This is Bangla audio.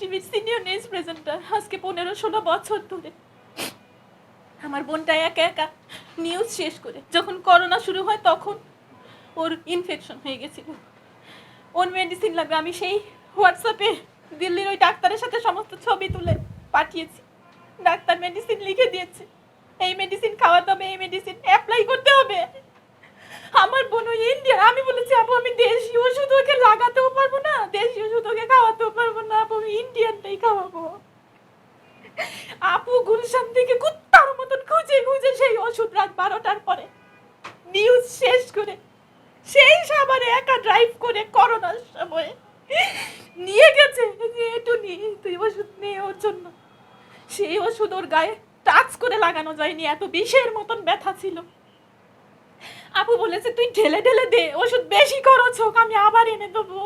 টিভির সিনিয়র নিউজ প্রেজেন্টার আজকে পনেরো ষোলো বছর ধরে। আমার বোনটা একা একা নিউজ শেষ করে, যখন করোনা শুরু হয় তখন ওর ইনফেকশন হয়ে গেছিল। ওর মেডিসিন লাগবে, আমি সেই হোয়াটসঅ্যাপে দিল্লির ওই ডাক্তারের সাথে সমস্ত ছবি তুলে পাঠিয়েছি। ডাক্তার মেডিসিন লিখে দিয়েছে, এই মেডিসিন খাওয়াতে হবে, এই মেডিসিন অ্যাপ্লাই করতে হবে। আমার বোন ওই ইন্ডিয়ান আমি বলেছি আপু গুলশান থেকে কুত্তার মতন খুঁজে খুঁজে সেই ওষুধ রাত বারোটার পরে। নিউজ শেষ করে সেই সাবারে একা ড্রাইভ করে করোনার সময় নিয়ে গেছে যে, একটু নিয়ে তুই ওষুধ নিয়ে ওর জন্য। সেই ওষুধ ওর গায়ে টাচ করে লাগানো যায়নি, এত বিষের মতন ব্যথা ছিল। আপু বলেছে, তুই ঢেলে ঢেলে দে, ওষুধ বেশি খরচ হোক, আমি আবার এনে দেবো।